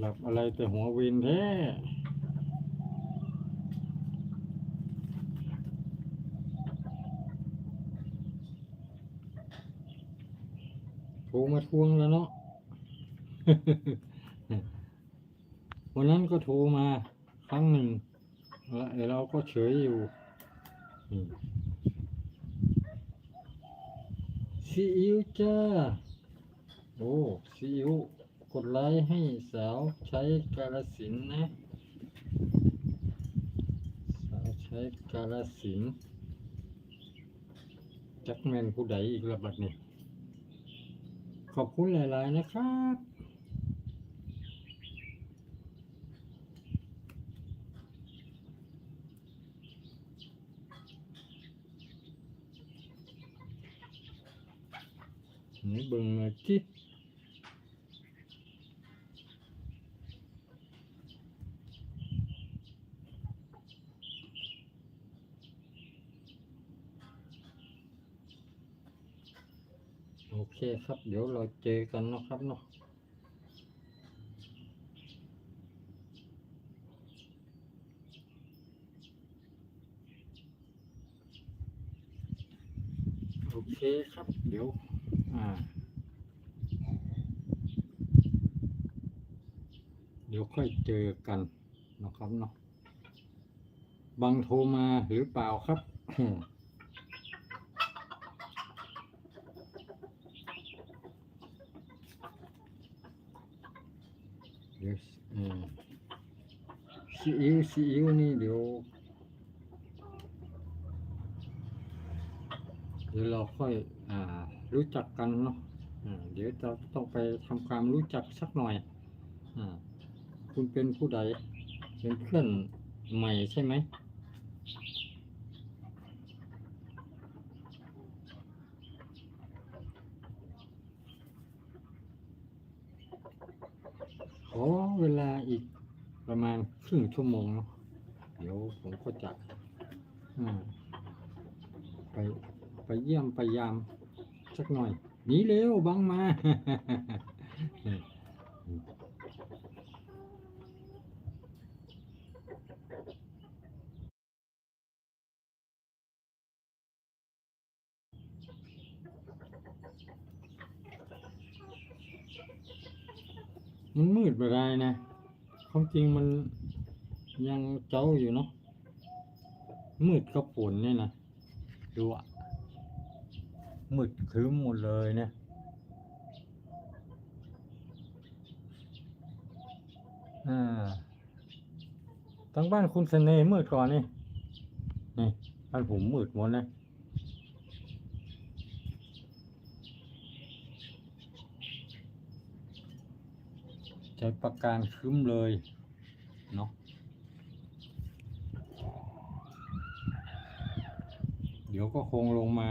หลับอะไรแต่หัววินแท้โทรมาทวงแล้วเนาะ วันนั้นก็โทรมาครั้งหนึ่งแล้วเราก็เฉยอยู่ ซีอิ๊วจ้า โอ้ ซีอิ๊ว กดไลค์ให้สาวใช้กาลสินนะ สาวใช้กาลสินจักแมนผู้ใดอีกระบัดนี้ขอบคุณหลาย ๆ นะครับนี่เบิ่งหน่อ โอเคครับ เดี๋ยวเราเจอกันนะครับเนาะโอเคครับ เดี๋ยว อ่า เดี๋ยวค่อยเจอกันนะครับเนาะ บังโทรมาหรือเปล่าครับ เดี๋ยวเอ่อซีอิ๊วซีอิ๊วนี่เดี๋ยวเดี๋ยวเราค่อยอ่ารู้จักกันเนาะอ่าเดี๋ยวจะต้องไปทำความรู้จักสักหน่อยอ่าคุณเป็นผู้ใดเป็นเพื่อนใหม่ใช่ไหม ขอ เวลาอีกประมาณครึ่งชั่วโมงเนาะเดี๋ยวผมก็จะไปไปเยี่ยมไปยามสักหน่อยหนีเร็วบังมา มันมืดไปได้นะความจริงมันยังเจ้าอยู่เนาะมืดกับฝนเนี่ยนะดูอะมืดครึ้มหมดเลยเนี่ยอ่าทั้งบ้านคุณเสน่ห์มืดก่อนนี่นี่บ้านผมมืดหมดนะ ใช้ประการคึ้มเลยเนาะเดี๋ยวก็คงลงมา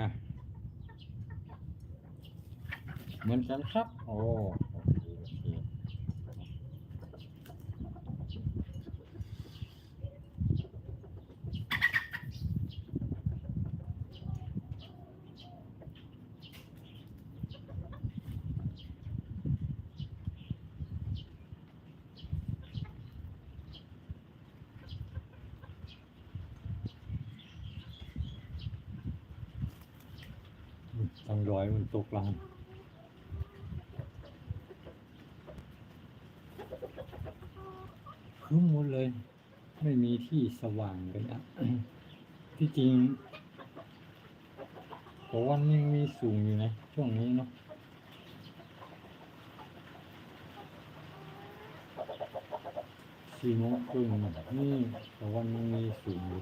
เหมือนกันครับ โอ้เค ต้องรอยมันตกลังครึ้มหมดเลย ไม่มีที่สว่างเลยนะที่จริงตะวันยังมีสูงอยู่นะ ช่วงนี้เนาะสี่โมงครึ่งนี่ตะวันยังมีสูงอยู่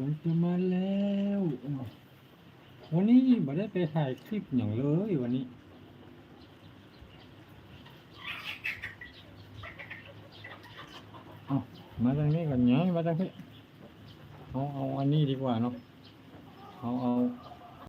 ผมจะมาแล้ววันนี้ไม่ได้ไปถ่ายคลิปอย่างเลยวันนี้เอามาทางนี้ก่อนเนาะมาทางนี้เอาเอาอันนี้ดีกว่าเนาะเอาเอา